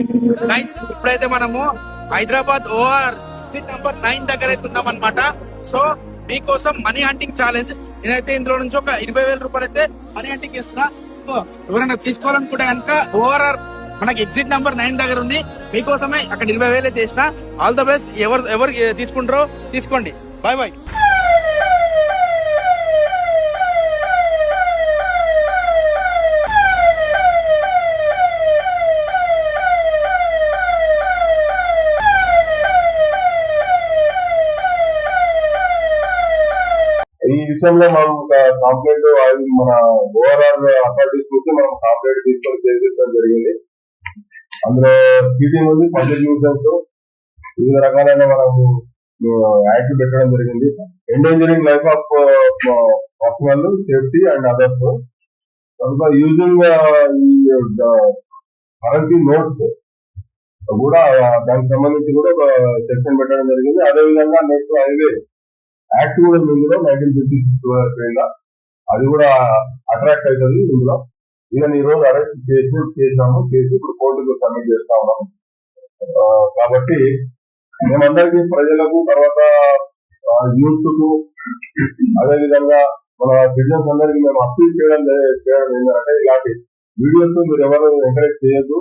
Guys ఇప్పుడైతే మనము Hyderabad O R exit number nine దగ్గర అయితే ఉన్నాం అనమాట సో మీకోసం మనీ హంటింగ్ ఛాలెంజ్. నేనైతే ఇందులో నుంచి ఒక ఇరవై వేల రూపాయలు అయితే మనీ హంటింగ్ చేస్తున్నా. ఎవరైనా తీసుకోవాలనుకుంటే కనుక ఓఆర్ఆర్ మనకి ఎగ్జిట్ నంబర్ నైన్ దగ్గర ఉంది. మీకోసమే అక్కడ ఇరవై వేలు అయితే చేసిన. All the best. ఎవరు ఎవరు తీసుకుంటారో తీసుకోండి. Bye bye. ఈ విషయంలో మనం ఒక కంప్లైంట్ మన ఓవరాల్ అథారిటీస్ నుంచి మనం కంప్లైంట్ తీసుకొని చేయించడం జరిగింది. అందులో చీటింగ్ ఉంది పబ్లిక్ న్యూసెన్స్ వివిధ రకాలైన మనకు యాక్ట్ పెట్టడం జరిగింది. Endangering life of personal safety and others. కనుక యూజింగ్ ఈ కరెన్సీ నోట్స్ కూడా దానికి సంబంధించి కూడా ఒక సెక్షన్ పెట్టడం జరిగింది. అదే విధంగా నెక్స్ట్ హైవే యాక్టివ్ కూడా ఉంది ఇందులో నైన్టీన్ ఫిఫ్టీ సిక్స్ కింద అది కూడా అట్రాక్ట్ అవుతుంది ఇందులో. ఈయన ఈ రోజు అరెస్ట్ చేసి చేసాము చేసి ఇప్పుడు కోర్టుకు సబ్మిట్ చేస్తా ఉన్నాం కాబట్టి మేమందరికీ ప్రజలకు తర్వాత యూత్కు అదే విధంగా మన సిటిజన్స్ అందరికీ మేము అప్పీల్ చేయడం చేయడం ఏంటంటే ఇలాంటి వీడియోస్ మీరు ఎవరు ఎంకరేజ్ చేయొద్దు.